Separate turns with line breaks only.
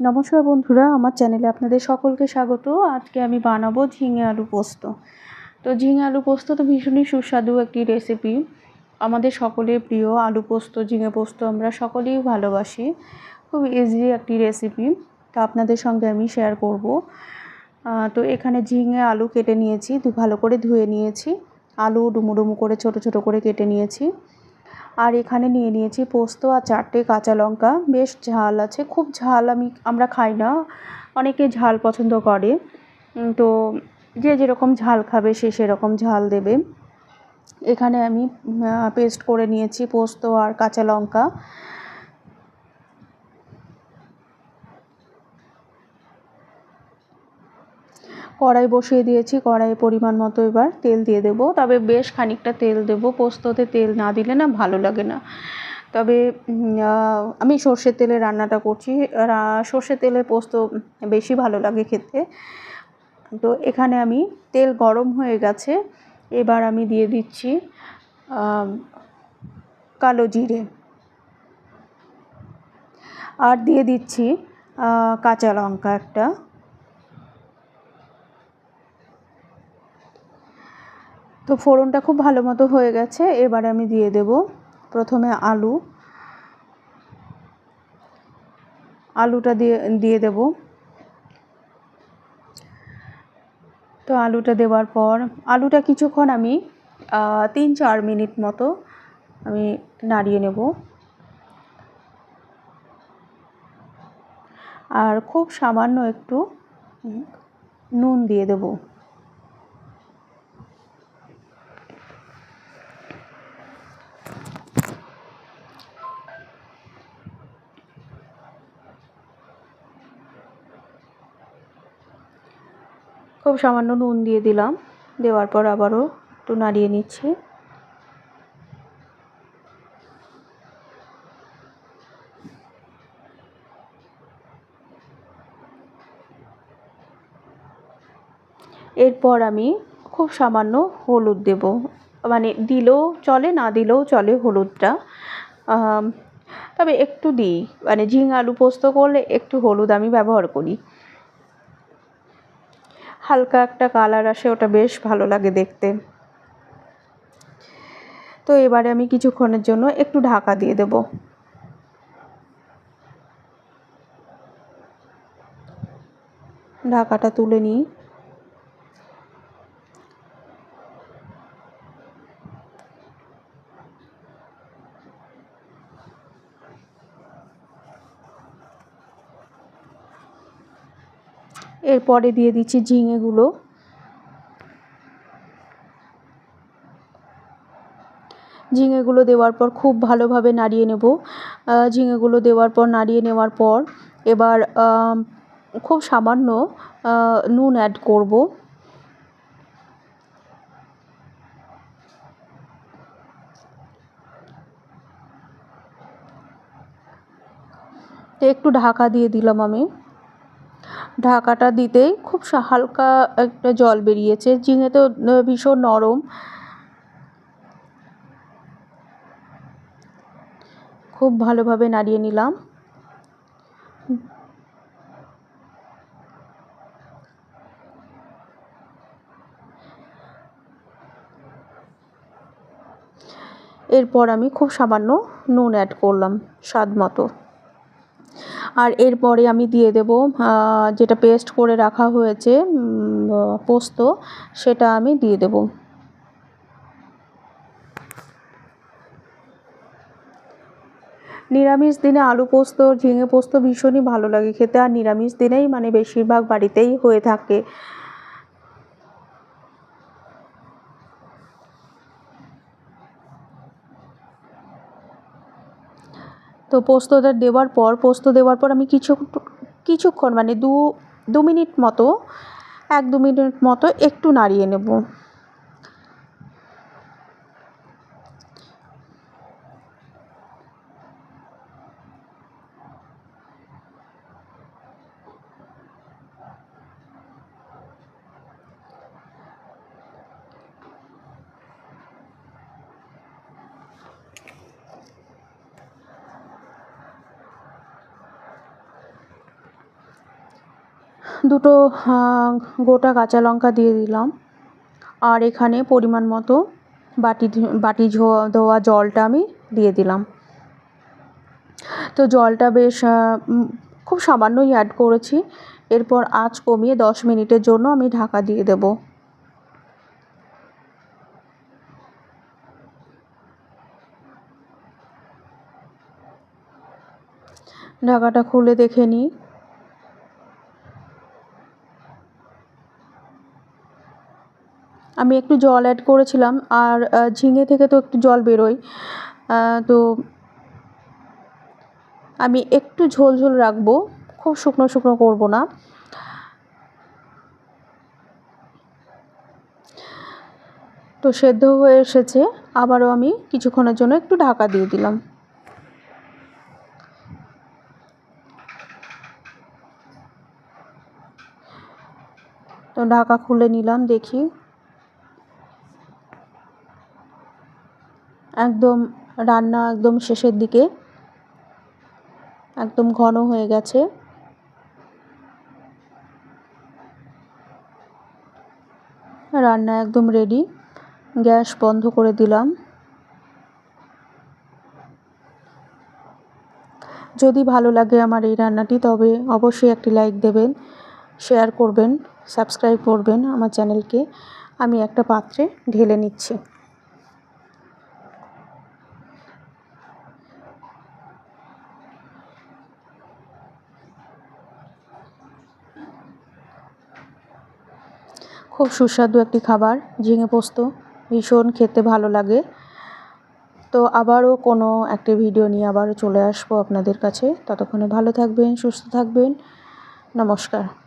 নমস্কার বন্ধুরা, আমার চ্যানেলে আপনাদের সকলকে স্বাগত। আজকে আমি বানাবো ঝিঙে আলু পোস্ত। তো ঝিঙে আলু পোস্ত তো ভীষণই সুস্বাদু একটি রেসিপি আমাদের সকলের প্রিয় আলু পোস্ত, ঝিঙে পোস্ত আমরা সকলেই ভালোবাসি। খুব ইজি একটি রেসিপি তো আপনাদের সঙ্গে আমি শেয়ার করব। তো এখানে ঝিঙে আলু কেটে নিয়েছি ভালো করে ধুয়ে নিয়েছি। আলু ডুমো ডুমো করে, ছোট ছোট করে কেটে নিয়েছি। আর এখানে নিয়ে নিয়েছি পোস্ত আর চারটে কাঁচা লঙ্কা। বেশ ঝাল আছে, খুব ঝাল আমি, আমরা খাই না, অনেকে ঝাল পছন্দ করে। তো যে যেরকম ঝাল খাবে সে সেরকম ঝাল দেবে। এখানে আমি পেস্ট করে নিয়েছি পোস্ত আর কাঁচা লঙ্কা। কড়াই বসিয়ে দিয়েছি কড়াই পরিমাণ মতো এবার তেল দিয়ে দেবো। তবে বেশ খানিকটা তেল দেবো, পোস্ততে তেল না দিলে না ভালো লাগে না। তবে আমি সর্ষের তেলে রান্নাটা করছি। সর্ষের তেলে পোস্ত বেশি ভালো লাগে খেতে। তো এখানে আমি তেল গরম হয়ে গেছে। এবার আমি দিয়ে দিচ্ছি কালো জিরে। আর দিয়ে দিচ্ছি কাঁচা লঙ্কা একটা। তো ফোড়নটা খুব ভালো মতো হয়ে গেছে, এবার আমি দিয়ে দেব প্রথমে আলু। আলুটা দিয়ে দিয়ে দেব। তো আলুটা দেওয়ার পর, আলুটা কিছুক্ষণ আমি তিন চার মিনিট মতো আমি নাড়িয়ে নেব। আর খুব সামান্য একটু নুন দিয়ে দেবো। খুব সামান্য নুন দিয়ে দিলাম। দেওয়ার পর আবারও একটু নাড়িয়ে নিচ্ছি। এরপর আমি খুব সামান্য হলুদ দেব। মানে দিলেও চলে, না দিলেও চলে হলুদটা। তবে একটু দিই। মানে ঝিঙে আলু পোস্ত করলে একটু হলুদ আমি ব্যবহার করি। হালকা একটা কালার আসে, ওটা বেশ ভালো লাগে দেখতে। তো এবারে আমি কিছুক্ষণের জন্য একটু ঢাকা দিয়ে দেব। ঢাকাটা তুলে নিই। এরপরে দিয়ে দিচ্ছি ঝিঙেগুলো। ঝিঙেগুলো দেওয়ার পর খুব ভালোভাবে নাড়িয়ে নেব। ঝিঙেগুলো দেওয়ার পর, নাড়িয়ে নেওয়ার পর এবার খুব সামান্য নুন অ্যাড করব। একটু ঢাকা দিয়ে দিলাম আমি। ঢাকাটা দিতেই খুব হালকা একটা জল বেরিয়েছে। ঝিঙে তো ভীষণ নরম। খুব ভালোভাবে নাড়িয়ে নিলাম। এরপর আমি খুব সামান্য নুন অ্যাড করলাম, স্বাদ মতো। আর এরপরে আমি দিয়ে দেব যেটা পেস্ট করে রাখা হয়েছে পোস্ত, সেটা আমি দিয়ে দেব। নিরামিষ দিনে আলু পোস্ত ঝিঙে পোস্ত ভীষণই ভালো লাগে খেতে, আর নিরামিষ দিনেই মানে বেশিরভাগ বাড়িতেই হয়ে থাকে। তো পোস্তটা দেওয়ার পর, পোস্ত দেওয়ার পর আমি কিছু, কিছুক্ষণ মানে দু দু মিনিট মতো, এক দু মিনিট মতো একটু নাড়িয়ে নেব। দুটো গোটা কাঁচা লঙ্কা দিয়ে দিলাম। আর এখানে পরিমাণ মতো বাটি বাটি ধোয়া জলটা আমি দিয়ে দিলাম। তো জলটা বেশ খুব সামান্যই অ্যাড করেছি। এরপর আঁচ কমিয়ে দশ মিনিটের জন্য আমি ঢাকা দিয়ে দেব। ঢাকাটা খুলে দেখে নিই। আমি একটু জল অ্যাড করেছিলাম, আর ঝিঙে থেকে তো একটু জল বেরোয়। তো আমি একটু ঝোল ঝোল রাখব, খুব শুকনো শুকনো করব না। তো সেদ্ধ হয়ে এসেছে, আবারও আমি কিছুক্ষণের জন্য একটু ঢাকা দিয়ে দিলাম। তো ঢাকা খুলে নিলাম, দেখি একদম রান্না একদম শেষের দিকে। একদম ঘন হয়ে গেছে। রান্না একদম রেডি গ্যাস বন্ধ করে দিলাম। যদি ভালো লাগে আমার এই রান্নাটি, তবে অবশ্যই একটি লাইক দেবেন শেয়ার করবেন সাবস্ক্রাইব করবেন আমার চ্যানেলকে আমি একটা পাত্রে ঢেলে নিচ্ছি। খুব সুস্বাদু একটি খাবার, ঝিঙে পোস্ত, ভীষণ খেতে ভালো লাগে। তো আবারও কোনো একটি ভিডিও নিয়ে আবারও চলে আসব আপনাদের কাছে। ততক্ষণে ভালো থাকবেন, সুস্থ থাকবেন। নমস্কার।